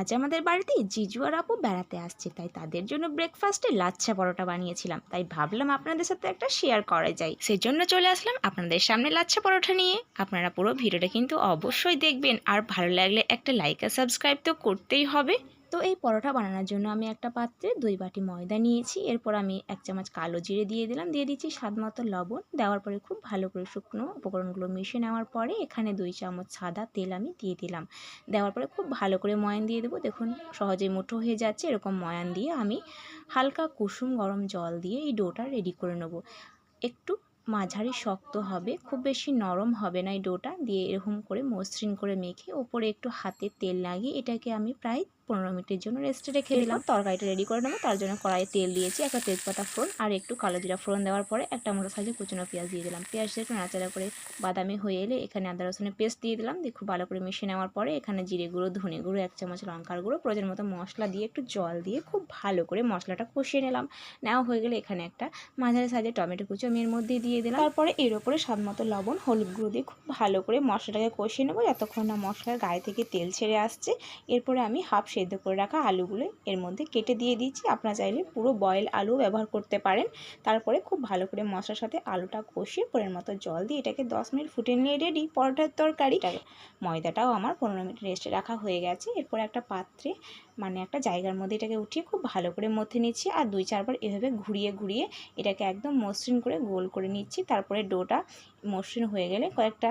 আজ আমাদের বাড়িতে জিজু আর আপু বেড়াতে আসছে, তাই তাদের জন্য ব্রেকফাস্টে লাচ্ছা পরোটা বানিয়েছিলাম। তাই ভাবলাম আপনাদের সাথে একটা শেয়ার করা যায়। সেজন্য চলে আসলাম আপনাদের সামনে লাচ্ছা পরোটা নিয়ে। আপনারা পুরো ভিডিওটা কিন্তু অবশ্যই দেখবেন। আর ভালো লাগলে একটা লাইক আর সাবস্ক্রাইব তো করতেই হবে। তো এই পরোটা বানানোর জন্য আমি একটা পাত্রে দুই বাটি ময়দা নিয়েছি। এরপর আমি এক চামচ কালো জিরে দিয়ে দিলাম। দিয়ে দিচ্ছি স্বাদ মতো লবণ। দেওয়ার পরে খুব ভালো করে শুকনো উপকরণগুলো মিশিয়ে নেওয়ার পরে এখানে দুই চামচ সাদা তেল আমি দিয়ে দিলাম। দেওয়ার পরে খুব ভালো করে ময়ান দিয়ে দেবো। দেখুন সহজেই মুঠো হয়ে যাচ্ছে। এরকম ময়ান দিয়ে আমি হালকা কুসুম গরম জল দিয়ে এই ডোটা রেডি করে নেব। একটু মাঝারি শক্ত হবে, খুব বেশি নরম হবে না এই ডোটা। দিয়ে এরকম করে মসৃণ করে মেখে ওপরে একটু হাতে তেল লাগিয়ে এটাকে আমি প্রায় পনেরো মিনিটের জন্য রেস্টে রেখে দিলাম। তরকারিটা রেডি করে নেব। তার জন্য কড়াইয়ে তেল দিয়েছি একটা তেজপাতা ফোড়ন আর একটু কালো জিরা ফোড়ন দেওয়ার পরে একটা মোটা সাইজে কুচনো পেঁয়াজ দিয়ে দিলাম। পেঁয়াজ দিয়ে একটু নাড়াচাড়া করে বাদামি হয়ে এলে এখানে আদা রসুনের পেস্ট দিয়ে দিলাম। দিয়ে খুব ভালো করে মিশিয়ে নেওয়ার পরে এখানে জিরে গুঁড়ো ধনে গুঁড়ো এক চামচ লঙ্কার গুঁড়ো প্রয়োজন মতো মশলা দিয়ে একটু জল দিয়ে খুব ভালো করে মশলাটা কষিয়ে নিলাম। নেওয়া হয়ে গেলে এখানে একটা মাঝারি সাইজে টমেটো কুচো আমি এর মধ্যে দিয়ে দিলাম। তারপরে এর ওপরে স্বাদ মতো লবণ হলুদ গুঁড়ো দিয়ে খুব ভালো করে মশলাটাকে কষিয়ে নেব। যতক্ষণ না মশলার গায়ে থেকে তেল ছেড়ে আসছে এরপরে আমি হাফ সেদ্ধ করে রাখা আলুগুলো এর মধ্যে কেটে দিয়ে দিচ্ছি। আপনারা চাইলে পুরো বয়েল আলু ব্যবহার করতে পারেন। তারপরে খুব ভালো করে মশলার সাথে আলুটা কষিয়ে পরের মতো জল দিয়ে এটাকে দশ মিনিট ফুটে নিয়ে রেডি পরোটার তরকারি। ময়দাটাও আমার পনেরো মিনিট রেস্টে রাখা হয়ে গেছে। এরপর একটা পাত্রে মানে একটা জায়গার মধ্যে এটাকে উঠিয়ে খুব ভালো করে মথে নিচ্ছি। আর দুই চারবার এভাবে ঘুরিয়ে ঘুরিয়ে এটাকে একদম মসৃণ করে গোল করে নিচ্ছি। তারপরে ডোটা মসৃণ হয়ে গেলে কয়েকটা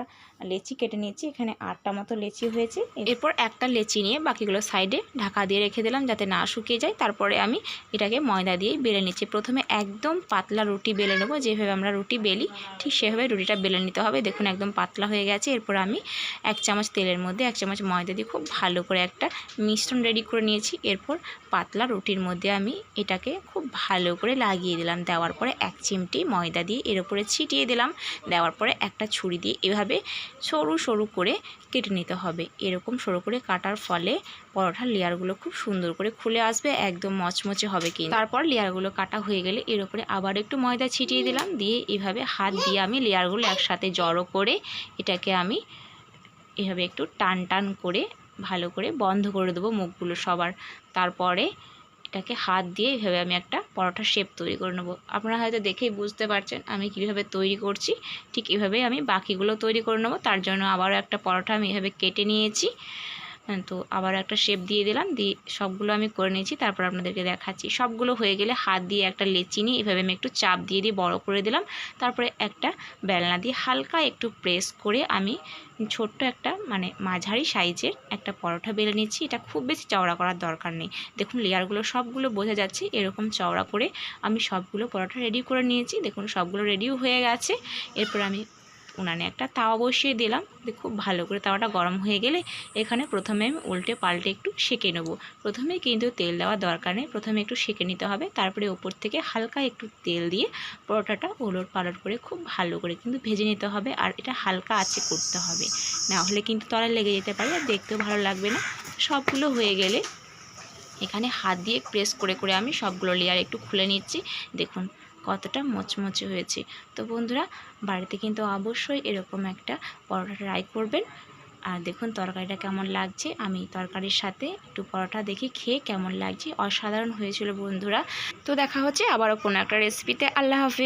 লেচি কেটে নিচ্ছি। এখানে আটটা মতো লেচি হয়েছে। এরপর একটা লেচি নিয়ে বাকিগুলো সাইডে ঢাকা দিয়ে রেখে দিলাম যাতে না শুকিয়ে যায়। তারপরে আমি এটাকে ময়দা দিয়েই বেলে নিচ্ছি। প্রথমে একদম পাতলা রুটি বেলে নেব। যেভাবে আমরা রুটি বেলি, ঠিক সেভাবে রুটিটা বেলে নিতে হবে। দেখুন একদম পাতলা হয়ে গেছে। এরপর আমি এক চামচ তেলের মধ্যে এক চামচ ময়দা দিয়ে খুব ভালো করে একটা মিশ্রণ রেডি করে নিয়েছি। এরপর পাতলা রুটির মধ্যে আমি এটাকে খুব ভালো করে লাগিয়ে দিলাম। দেওয়ার পরে এক চিমটি ময়দা দিয়ে এর উপরে ছিটিয়ে দিলাম। দেওয়ার পরে একটা ছুরি দিয়ে এভাবে সরু সরু করে কেটে নিতে হবে। এরকম সরু করে কাটার ফলে পরোটার লেয়ারগুলো খুব সুন্দর করে খুলে আসবে, একদম মচমচে হবে কি তারপর লেয়ারগুলো কাটা হয়ে গেলে এর উপরে আবার একটু ময়দা ছিটিয়ে দিলাম। দিয়ে এভাবে হাত দিয়ে আমি লেয়ারগুলো একসাথে জড়ো করে এটাকে আমি এভাবে একটু টান টান করে ভালো করে বন্ধ করে দেবো মুখগুলো সবার। তারপরে এটাকে হাত দিয়ে এইভাবে আমি একটা পরোটার শেপ তৈরি করে নেব। আপনারা হয়তো দেখেই বুঝতে পারছেন আমি কীভাবে তৈরি করছি। ঠিক এভাবেই আমি বাকিগুলো তৈরি করে নেব। তার জন্য আবারও একটা পরোটা আমি এভাবে কেটে নিয়েছি। তো আবার একটা শেপ দিয়ে দিলাম, দিয়ে সবগুলো আমি করে নিয়েছি, তারপর আপনাদেরকে দেখাচ্ছি। সবগুলো হয়ে গেলে হাত দিয়ে একটা লেচি নিয়ে এভাবে আমি একটু চাপ দিয়ে দিয়ে বড় করে দিলাম, তারপরে একটা বেলনা দিয়ে হালকা একটু প্রেস করে আমি ছোট্ট একটা মানে মাঝারি সাইজের একটা পরোটা বেলে নিচ্ছি। এটা খুব বেশি চওড়া করার দরকার নেই। দেখুন লেয়ারগুলো সবগুলো বোঝা যাচ্ছে, এরকম চওড়া করে আমি সবগুলো পরোটা রেডি করে নিয়েছি। দেখুন সবগুলো রেডিও হয়ে গেছে। এরপর আমি উনানে একটা তাওয়া বসিয়ে দিলাম। খুব ভালো করে তাওয়াটা গরম হয়ে গেলে এখানে প্রথমে আমি উল্টে পাল্টে একটু সেঁকে নেব। প্রথমে কিন্তু তেল দেওয়ার দরকার নেই। প্রথমে একটু সেঁকে নিতে হবে। তারপরে ওপর থেকে হালকা একটু তেল দিয়ে পরোটাটা ওলট পালট করে খুব ভালো করে কিন্তু ভেজে নিতে হবে আর এটা হালকা আছে করতে হবে। না হলে কিন্তু তলায় লেগে যেতে পারে আর দেখতেও ভালো লাগবে না। সবগুলো হয়ে গেলে এখানে হাত দিয়ে প্রেস করে করে আমি সবগুলো লেয়ার একটু খুলে নিচ্ছি। দেখুন কতটা মচমচে হয়েছে। তো বন্ধুরা, বাড়িতে কিন্তু অবশ্যই এরকম একটা পরোটা ট্রাই করবেন। আর দেখুন তরকারিটা কেমন লাগছে। আমি তরকারির সাথে একটু পরোটা দেখি খেয়ে কেমন লাগছে। অসাধারণ হয়েছিল বন্ধুরা। তো দেখা হচ্ছে আবারও কোনো একটা রেসিপিতে আল্লাহ হাফিজ।